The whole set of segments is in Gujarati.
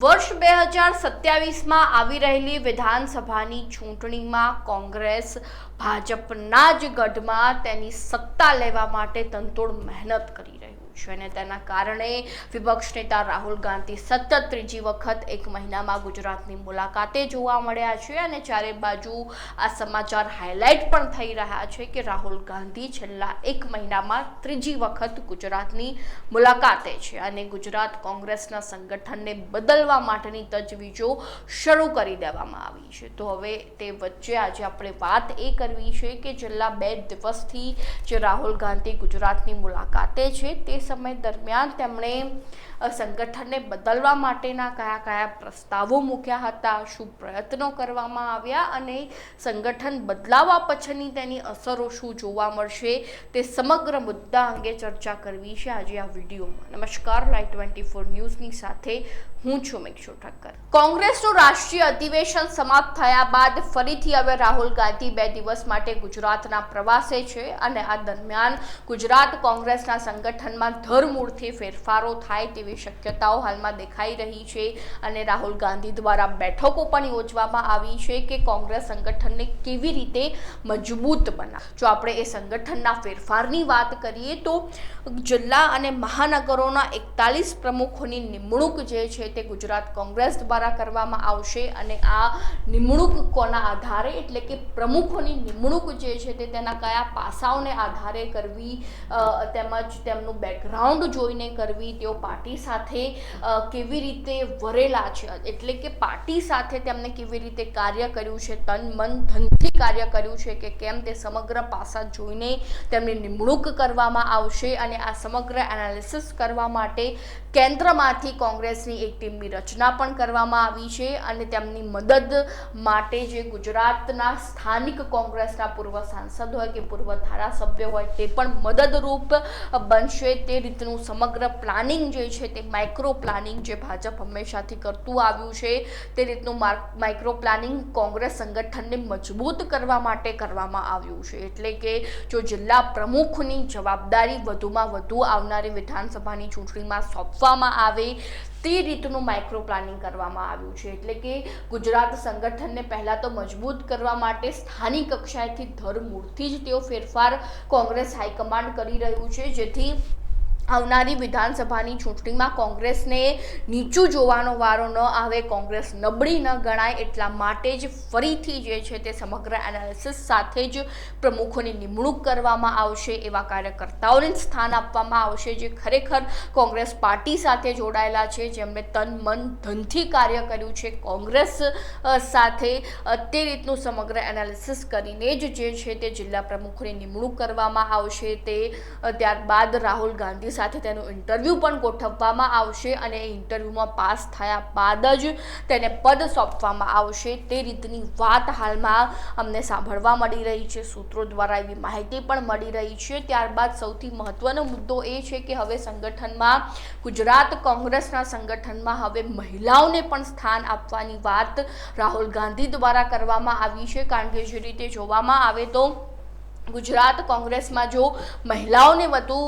વર્ષ બે હજાર સત્યાવીસમાં આવી રહેલી વિધાનસભાની ચૂંટણીમાં કોંગ્રેસ ભાજપના જ ગઢમાં તેની સત્તા લેવા માટે તંતોડ મહેનત કરી રહ્યું છે અને તેના કારણે વિપક્ષ નેતા રાહુલ ગાંધી સતત ત્રીજી વખત એક મહિનામાં ગુજરાતની મુલાકાતે જોવા મળ્યા છે અને ચારે બાજુ આ સમાચાર હાઇલાઇટ પણ થઈ રહ્યા છે કે રાહુલ ગાંધી છેલ્લા એક મહિનામાં ત્રીજી વખત ગુજરાતની મુલાકાતે છે અને ગુજરાત કોંગ્રેસના સંગઠનને બદલવા માટેની તજવીજો શરૂ કરી દેવામાં આવી છે. તો હવે તે વચ્ચે આજે આપણે વાત એ કરવી છે કે છેલ્લા બે દિવસથી જે રાહુલ ગાંધી ગુજરાતની મુલાકાતે છે તે સમય દરમિયાન તેમણે સંગઠનને બદલવા માટેના કયા કયા પ્રસ્તાવો મૂક્યા હતા, શું પ્રયત્નો કરવામાં આવ્યા અને સંગઠન બદલાવા પછીની તેની અસરો શું જોવા મળશે તે સમગ્ર મુદ્દા અંગે ચર્ચા કરવી છે આજે આ વિડીયોમાં. નમસ્કાર, લાઈવ ટ્વેન્ટી ફોર ન્યૂઝની સાથે હું છું મેક્ષો ઠક્કર કોંગ્રેસનું રાષ્ટ્રીય અધિવેશન સમાપ્ત થયા બાદ ફરીથી હવે રાહુલ ગાંધી બે દિવસ માટે ગુજરાતના પ્રવાસે છે અને આ દરમિયાન ગુજરાત કોંગ્રેસના સંગઠનમાં ધરમૂળથી ફેરફારો થાય તેવી શક્યતાઓ હાલમાં દેખાઈ રહી છે અને રાહુલ ગાંધી દ્વારા બેઠકો પણ યોજવામાં આવી છે કે કોંગ્રેસ સંગઠનને કેવી રીતે મજબૂત બના જો આપણે એ સંગઠનના ફેરફારની વાત કરીએ તો જિલ્લા અને મહાનગરોના એકતાલીસ પ્રમુખોની નિમણૂક જે છે તે ગુજરાત કોંગ્રેસ દ્વારા કરવામાં આવશે અને આ નિમણૂક કોના આધારે એટલે કે પ્રમુખોની નિમણૂક જે છે તે તેના કયા પાસાઓને આધારે કરવી તેમજ તેમનું બેકગ્રાઉન્ડ જોઈને કરવી, તેઓ પાર્ટી સાથે કેવી રીતે વરેલા છે? એટલે કે પાર્ટી સાથે તેમને કેવી રીતે કાર્ય કર્યું છે? તન મન ધનથી કાર્ય કર્યું છે કે કેમ તે સમગ્ર પાસા જોઈને તેમની નિમણૂક કરવામાં આવશે અને આ સમગ્ર એનાલિસિસ કરવા માટે કેન્દ્રમાંથી કોંગ્રેસની એક ટીમની રચના પણ કરવામાં આવી છે અને તેમની મદદ માટે જે ગુજરાતના સ્થાનિક કોંગ્રેસના પૂર્વ સાંસદ હોય કે પૂર્વ ધારાસભ્ય હોય તે પણ મદદરૂપ બનશે. તે રીતનું સમગ્ર પ્લાનિંગ જે છે તે માઇક્રો પ્લાનિંગ જે ભાજપ હંમેશાથી કરતું આવ્યું છે, તે રીતનું માઇક્રો પ્લાનિંગ કોંગ્રેસ સંગઠનને મજબૂત કરવા માટે કરવામાં આવ્યું છે. એટલે કે જો જિલ્લા પ્રમુખની જવાબદારી વધુમાં વધુ આવનારી વિધાનસભાની ચૂંટણીમાં સોંપવામાં આવે, તે રીતનું માઇક્રો પ્લાનિંગ કરવામાં આવ્યું છે. એટલે કે ગુજરાત સંગઠનને પહેલાં તો મજબૂત કરવા માટે સ્થાનિક કક્ષાએથી ધરમૂળથી જ તેઓ ફેરફાર કોંગ્રેસ હાઈકમાન્ડ કરી રહ્યું છે. જેથી આવનારી વિધાનસભાની ચૂંટણીમાં કોંગ્રેસને નીચું જોવાનો વારો ન આવે, કોંગ્રેસ નબળી ન ગણાય એટલા માટે જ ફરીથી જે છે તે સમગ્ર એનાલિસિસ સાથે જ પ્રમુખોની નિમણૂક કરવામાં આવશે, એવા કાર્યકર્તાઓને સ્થાન આપવામાં આવશે જે ખરેખર કોંગ્રેસ પાર્ટી સાથે જોડાયેલા છે, જેમણે તન, મન, ધનથી કાર્ય કર્યું છે. કોંગ્રેસ સાથે તે રીતનું સમગ્ર એનાલિસિસ કરીને જ જે છે તે જિલ્લા પ્રમુખોની નિમણૂક કરવામાં આવશે. તે ત્યારબાદ રાહુલ ગાંધી સાથે તેનું ઇન્ટરવ્યૂ પણ ગોઠવવામાં આવશે અને એ ઇન્ટરવ્યૂમાં પાસ થયા બાદ જ તેને પદ સોંપવામાં આવશે. તે રીતની વાત હાલમાં અમને સાંભળવા મળી રહી છે. સૂત્રો દ્વારા એવી માહિતી પણ મળી રહી છે. ત્યારબાદ સૌથી મહત્વનો મુદ્દો એ છે કે હવે સંગઠનમાં, ગુજરાત કોંગ્રેસના સંગઠનમાં હવે મહિલાઓને પણ સ્થાન આપવાની વાત રાહુલ ગાંધી દ્વારા કરવામાં આવી છે. કારણ કે જે રીતે જોવામાં આવે તો ગુજરાત કોંગ્રેસમાં જો મહિલાઓને વધુ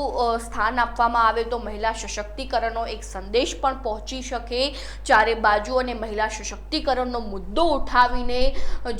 સ્થાન આપવામાં આવે તો મહિલા સશક્તિકરણનો એક સંદેશ પણ પહોંચી શકે. ચારે બાજુ અને મહિલા સશક્તિકરણનો મુદ્દો ઉઠાવીને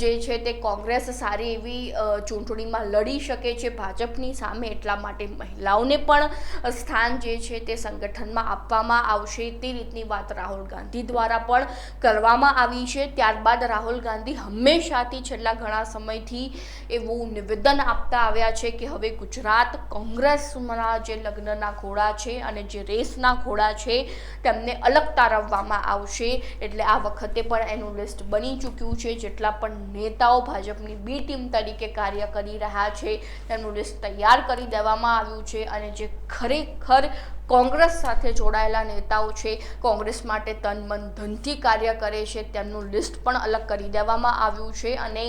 જે છે તે કોંગ્રેસ સારી એવી ચૂંટણીમાં લડી શકે છે. ભાજપની સામે એટલા માટે મહિલાઓને પણ સ્થાન જે છે તે સંગઠનમાં આપવામાં આવશે તે રીતની વાત રાહુલ ગાંધી દ્વારા પણ કરવામાં આવી છે. ત્યારબાદ રાહુલ ગાંધી હંમેશાથી છેલ્લા ઘણા સમયથી એવું નિવેદન આપતા આવ્યા છે કે હવે ગુજરાત કોંગ્રેસના જે લગ્નના ઘોડા છે અને જે રેસના ઘોડા છે, તેમને અલગ તારવવામાં આવશે. એટલે આ વખતે પણ એનું લિસ્ટ બની ચૂક્યું છે. જેટલા પણ નેતાઓ ભાજપની બી ટીમ તરીકે કાર્ય કરી રહ્યા છે તેમનું લિસ્ટ તૈયાર કરી દેવામાં આવ્યું છે. અને જે ખરેખર કોંગ્રેસ સાથે જોડાયેલા નેતાઓ છે, કોંગ્રેસ માટે તન મન ધનથી કાર્ય કરે છે, તેમનું લિસ્ટ પણ અલગ કરી દેવામાં આવ્યું છે. અને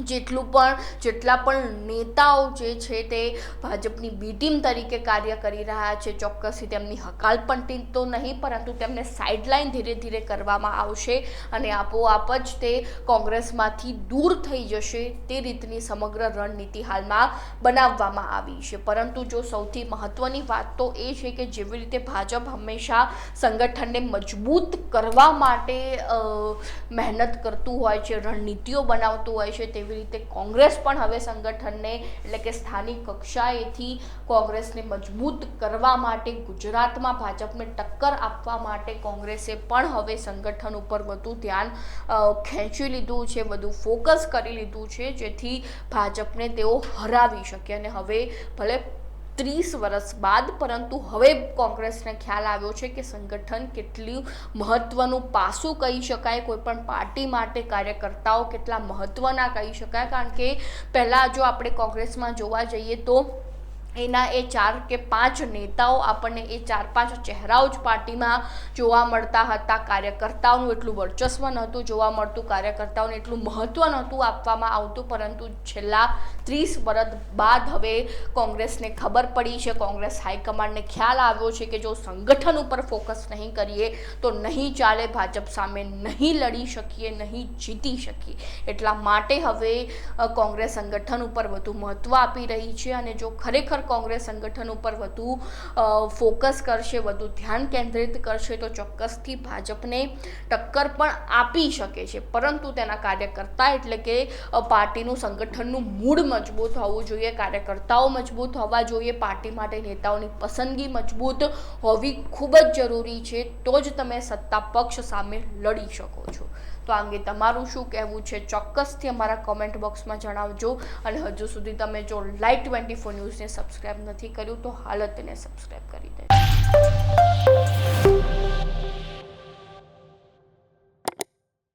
જેટલું પણ, જેટલા પણ નેતાઓ જે છે તે ભાજપની બી ટીમ તરીકે કાર્ય કરી રહ્યા છે. ચોક્કસથી તેમની હકાલપટ્ટી તો નહીં, પરંતુ તેમને સાઇડલાઇન ધીરે ધીરે કરવામાં આવશે અને આપોઆપ જ તે કોંગ્રેસમાંથી દૂર થઈ જશે તે રીતની સમગ્ર રણનીતિ હાલમાં બનાવવામાં આવી છે. પરંતુ જો સૌથી મહત્ત્વની વાત તો એ છે કે જેવી રીતે ભાજપ હંમેશા સંગઠનને મજબૂત કરવા માટે મહેનત કરતું હોય છે, રણનીતિઓ બનાવતું હોય છે તેવી રીતે કોંગ્રેસ પણ હવે સંગઠનને, એટલે કે સ્થાનિક કક્ષાએથી કોંગ્રેસને મજબૂત કરવા માટે, ગુજરાતમાં ભાજપને ટક્કર આપવા માટે કોંગ્રેસે પણ હવે સંગઠન ઉપર વધુ ધ્યાન ખેંચી લીધું છે, વધુ ફોકસ કરી લીધું છે, જેથી ભાજપને તેઓ હરાવી શકે. અને હવે ભલે ત્રીસ વર્ષ બાદ, પરંતુ હવે કોંગ્રેસને ખ્યાલ આવ્યો છે કે સંગઠન કેટલું મહત્વનું પાસું કહી શકાય. કોઈપણ પાર્ટી માટે કાર્યકર્તાઓ કેટલા મહત્વના કહી શકાય. કારણ કે પહેલાં જો આપણે કોંગ્રેસમાં જોવા જઈએ તો એના એ ચાર કે પાંચ નેતાઓ આપણને એ ચાર પાંચ ચહેરાઓ જ પાર્ટીમાં જોવા મળતા હતા. કાર્યકર્તાઓનું એટલું વર્ચસ્વ નહોતું, જોવા મળતું કાર્યકર્તાઓને એટલું મહત્ત્વ નહોતું આપવામાં આવતું, પરંતુ છેલ્લા ત્રીસ વર્ષ બાદ હવે કોંગ્રેસને ખબર પડી છે, કોંગ્રેસ હાઈકમાન્ડને ખ્યાલ આવ્યો છે કે જો સંગઠન ઉપર ફોકસ નહીં કરીએ તો નહીં ચાલે, ભાજપ સામે નહીં લડી શકીએ, નહીં જીતી શકીએ. એટલા માટે હવે કોંગ્રેસ સંગઠન ઉપર વધુ મહત્ત્વ આપી રહી છે અને જો ખરેખર કોંગ્રેસ સંગઠન ઉપર વધુ ફોકસ કરશે, વધુ ધ્યાન કેન્દ્રિત કરશે, તો ચોક્કસથી ભાજપને ટક્કર પણ આપી શકે છે. પરંતુ તેના કાર્યકર્તા એટલે કે પાર્ટીનું સંગઠનનું મૂળ મજબૂત હોવું જોઈએ, કાર્યકર્તાઓ મજબૂત હોવા જોઈએ, પાર્ટી માટે નેતાઓની પસંદગી મજબૂત હોવી ખૂબ જ જરૂરી છે. તો જ તમે સત્તા પક્ષ સામે લડી શકો છો. તો આ અંગે તમારું શું કહેવું છે? ચોક્કસથી અમારા કોમેન્ટ બોક્સમાં જણાવજો. અને હજુ સુધી તમે જો લાઈવ ટ્વેન્ટી ફોર ન્યૂઝને સબસ્ક્રાઈબ નથી કર્યું, તો હાલ જ તેને સબસ્ક્રાઈબ કરી દેજો.